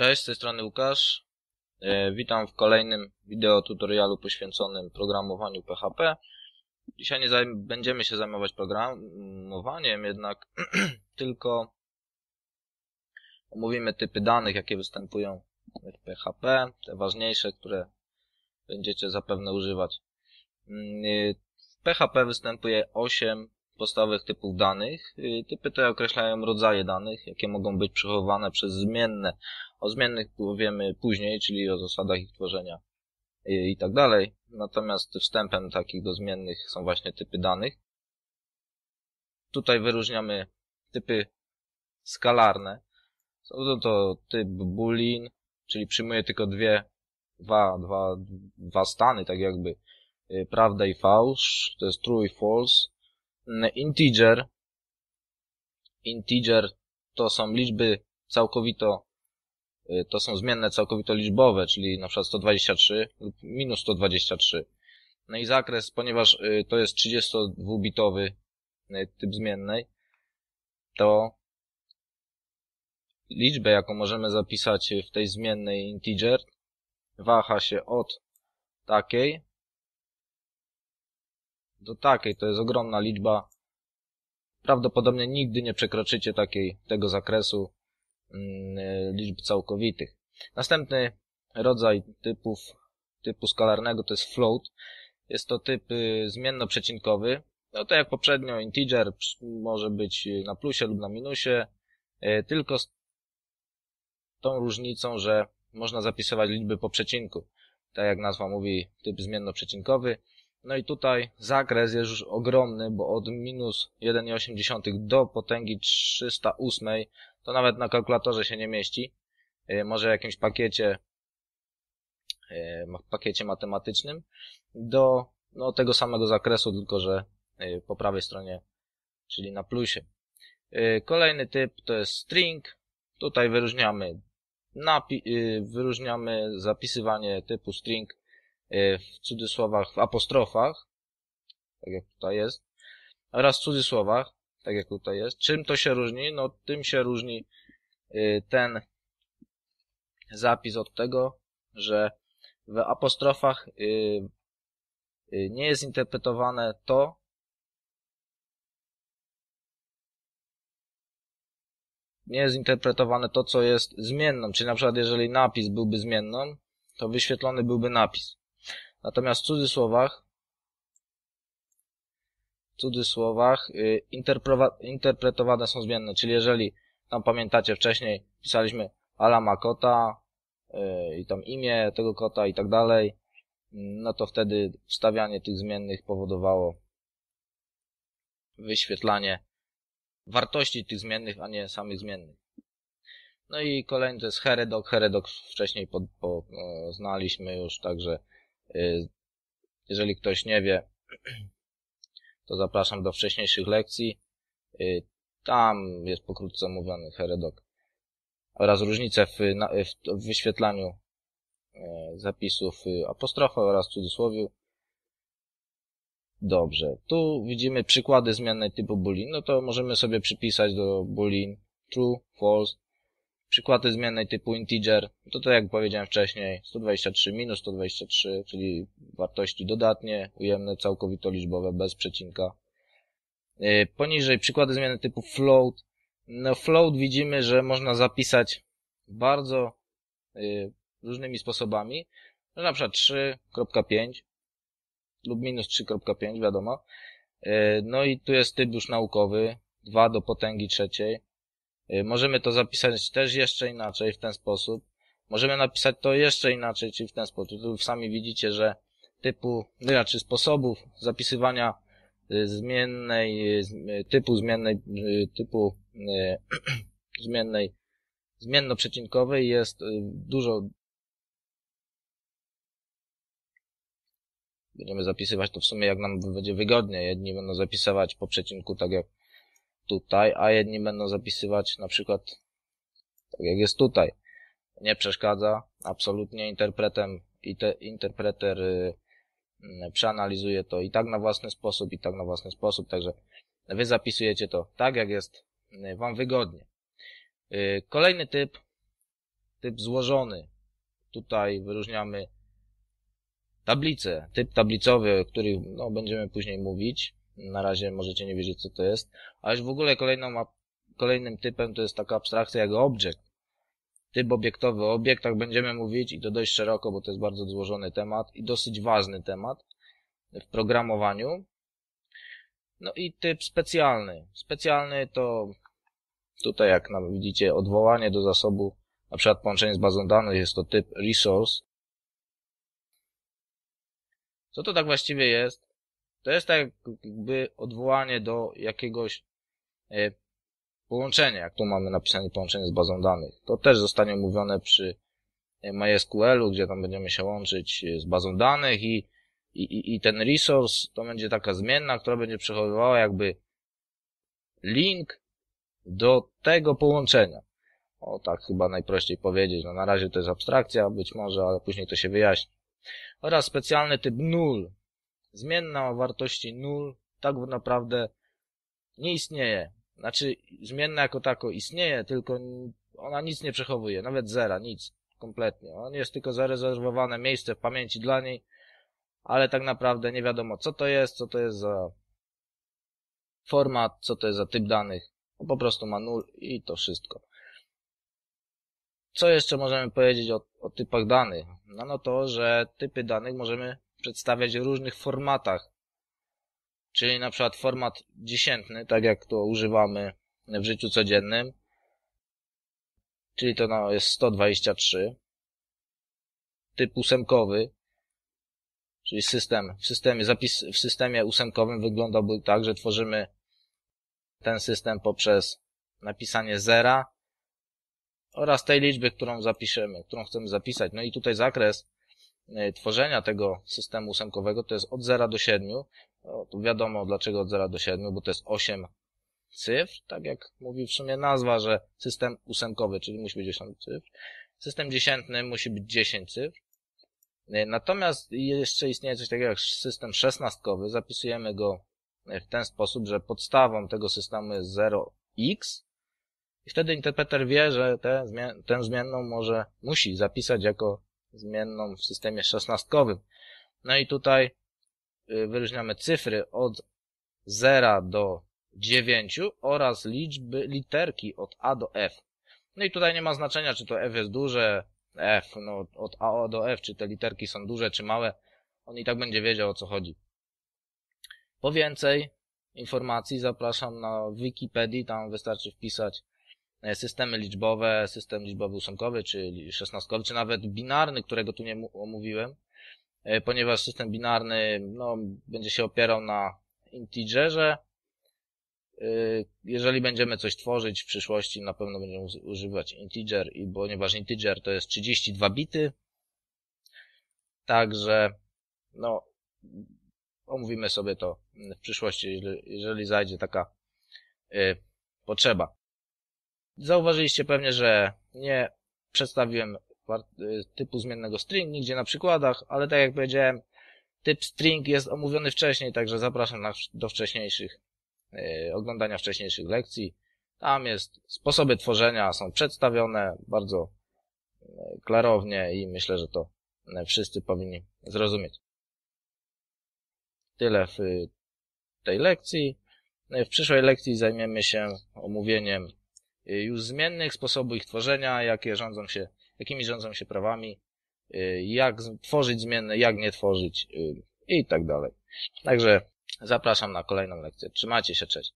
Cześć, z tej strony Łukasz. E, Witam w kolejnym wideo tutorialu poświęconym programowaniu PHP. Dzisiaj nie będziemy się zajmować programowaniem, jednak tylko omówimy typy danych, jakie występują w PHP, te ważniejsze, które będziecie zapewne używać. Mm, y, W PHP występuje 8 podstawowych typów danych. Y, Typy te określają rodzaje danych, jakie mogą być przechowywane przez zmienne. O zmiennych powiemy później, czyli o zasadach ich tworzenia y, i tak dalej. Natomiast wstępem takich do zmiennych są właśnie typy danych. Tutaj wyróżniamy typy skalarne. Są to, typ boolean, czyli przyjmuje tylko dwie, dwa, dwa, dwa stany, tak jakby y, prawda i fałsz. To jest true i false. Mm, Integer. Integer to są liczby całkowito, y, to są zmienne całkowito liczbowe, czyli na przykład 123 lub minus 123. No i zakres, ponieważ y, to jest 32-bitowy y, typ zmiennej, to liczbę, jaką możemy zapisać w tej zmiennej integer, waha się od takiej do takiej. To jest ogromna liczba. Prawdopodobnie nigdy nie przekroczycie takiej, tego zakresu mm, liczb całkowitych. Następny rodzaj typów, typu skalarnego to jest float. Jest to typ y, zmiennoprzecinkowy. No to jak poprzednio integer może być na plusie lub na minusie, y, tylko z tą różnicą, że można zapisywać liczby po przecinku. Tak jak nazwa mówi, typ zmiennoprzecinkowy. No i tutaj zakres jest już ogromny, bo od minus 1,8 do potęgi 308 to nawet na kalkulatorze się nie mieści. Yy, Może w jakimś pakiecie, yy, pakiecie matematycznym do no, tego samego zakresu, tylko że yy, po prawej stronie, czyli na plusie. Kolejny typ to jest string. Tutaj wyróżniamy, wyróżniamy zapisywanie typu string w cudzysłowach, w apostrofach, tak jak tutaj jest, oraz w cudzysłowach, tak jak tutaj jest. Czym to się różni? No tym się różni yy, ten zapis od tego, że w apostrofach yy, nie jest interpretowane to, nie jest interpretowane to, co jest zmienną. Czyli na przykład, jeżeli napis byłby zmienną, to wyświetlony byłby napis. Natomiast w cudzysłowach, w cudzysłowach interprowa- interpretowane są zmienne. Czyli jeżeli tam pamiętacie wcześniej pisaliśmy Ala ma kota yy, i tam imię tego kota i tak dalej, no to wtedy wstawianie tych zmiennych powodowało wyświetlanie wartości tych zmiennych, a nie samych zmiennych. No i kolejny to jest Heredok. Heredok wcześniej pod, po, e, znaliśmy już, także jeżeli ktoś nie wie, to zapraszam do wcześniejszych lekcji. E, tam jest pokrótce mówiony Heredok. Oraz różnice w, w, wyświetlaniu e, zapisów y, apostrofa oraz cudzysłowiu. Dobrze, tu widzimy przykłady zmiennej typu boolean, no to możemy sobie przypisać do boolean true, false. Przykłady zmiennej typu integer, to tak jak powiedziałem wcześniej, 123 minus 123, czyli wartości dodatnie, ujemne, całkowito liczbowe, bez przecinka. Yy, Poniżej przykłady zmiennej typu float. No float widzimy, że można zapisać bardzo yy, różnymi sposobami. No, na przykład 3.5 lub minus 3.5, wiadomo. Yy, No i tu jest typ już naukowy, 2 do potęgi trzeciej. Yy, Możemy to zapisać też jeszcze inaczej, w ten sposób. Możemy napisać to jeszcze inaczej, czyli w ten sposób. Tu sami widzicie, że typu, no raczej sposobów zapisywania yy, zmiennej, yy, typu zmiennej, typu zmiennej, zmiennoprzecinkowej jest dużo Będziemy zapisywać to w sumie jak nam będzie wygodnie. Jedni będą zapisywać po przecinku tak jak tutaj, a jedni będą zapisywać na przykład tak jak jest tutaj. Nie przeszkadza. Absolutnie interpretem interpreter y, y, przeanalizuje to i tak na własny sposób, i tak na własny sposób. Także wy zapisujecie to tak jak jest y, wam wygodnie. Y, Kolejny typ typ złożony. Tutaj wyróżniamy tablicę, typ tablicowy, o którym no, będziemy później mówić. Na razie możecie nie wiedzieć, co to jest. A już w ogóle kolejną, kolejnym typem to jest taka abstrakcja jak object. Typ obiektowy o obiektach będziemy mówić i to dość szeroko, bo to jest bardzo złożony temat i dosyć ważny temat w programowaniu. No i typ specjalny. Specjalny to tutaj jak widzicie odwołanie do zasobu, na przykład połączenie z bazą danych jest to typ resource. Co to tak właściwie jest? To jest tak jakby odwołanie do jakiegoś e, połączenia, jak tu mamy napisane połączenie z bazą danych. To też zostanie omówione przy e, MySQL-u, gdzie tam będziemy się łączyć e, z bazą danych i, i, i ten resource to będzie taka zmienna, która będzie przechowywała jakby link do tego połączenia. O tak chyba najprościej powiedzieć. No na razie to jest abstrakcja, być może, ale później to się wyjaśni. Oraz specjalny typ null. Zmienna o wartości null tak naprawdę nie istnieje. Znaczy, zmienna jako tako istnieje, tylko ona nic nie przechowuje, nawet zera, nic, kompletnie. On jest tylko zarezerwowane miejsce w pamięci dla niej, ale tak naprawdę nie wiadomo, co to jest, co to jest za format, co to jest za typ danych. On po prostu ma nul i to wszystko. Co jeszcze możemy powiedzieć o, o typach danych? No, no to, że typy danych możemy przedstawiać w różnych formatach. Czyli na przykład format dziesiętny, tak jak to używamy w życiu codziennym. Czyli to no, jest 123. Typ ósemkowy, czyli system, w systemie, zapis w systemie ósemkowym wyglądałby tak, że tworzymy ten system poprzez napisanie zera oraz tej liczby, którą zapiszemy, którą chcemy zapisać. No i tutaj zakres tworzenia tego systemu ósemkowego to jest od 0 do 7. No, wiadomo dlaczego od 0 do 7, bo to jest 8 cyfr, tak jak mówi w sumie nazwa, że system ósemkowy, czyli musi być 8 cyfr. System dziesiętny musi być 10 cyfr. E, natomiast jeszcze istnieje coś takiego jak system szesnastkowy. Zapisujemy go w ten sposób, że podstawą tego systemu jest 0x i wtedy interpreter wie, że tę zmienną może, musi zapisać jako zmienną w systemie szesnastkowym. No i tutaj y, wyróżniamy cyfry od 0 do 9 oraz liczby, literki od A do F. No i tutaj nie ma znaczenia, czy to F jest duże, F, no od A do F, czy te literki są duże, czy małe. On i tak będzie wiedział, o co chodzi. Po więcej informacji zapraszam na Wikipedii, tam wystarczy wpisać systemy liczbowe, system liczbowy ósemkowy, czy szesnastkowy, czy nawet binarny, którego tu nie omówiłem, e, ponieważ system binarny no, będzie się opierał na integerze. E, jeżeli będziemy coś tworzyć w przyszłości, na pewno będziemy używać integer, i ponieważ integer to jest 32 bity, także no, omówimy sobie to w przyszłości, jeżeli zajdzie taka potrzeba. Zauważyliście pewnie, że nie przedstawiłem y, typu zmiennego string nigdzie na przykładach, ale tak jak powiedziałem, typ string jest omówiony wcześniej, także zapraszam do wcześniejszych, y, oglądania wcześniejszych lekcji. Tam jest, sposoby tworzenia są przedstawione bardzo klarownie i myślę, że to wszyscy powinni zrozumieć. Tyle w tej lekcji. W przyszłej lekcji zajmiemy się omówieniem już zmiennych, sposobu ich tworzenia, jakie rządzą się, jakimi rządzą się prawami, jak tworzyć zmienne, jak nie tworzyć i tak dalej. Także zapraszam na kolejną lekcję. Trzymajcie się, cześć.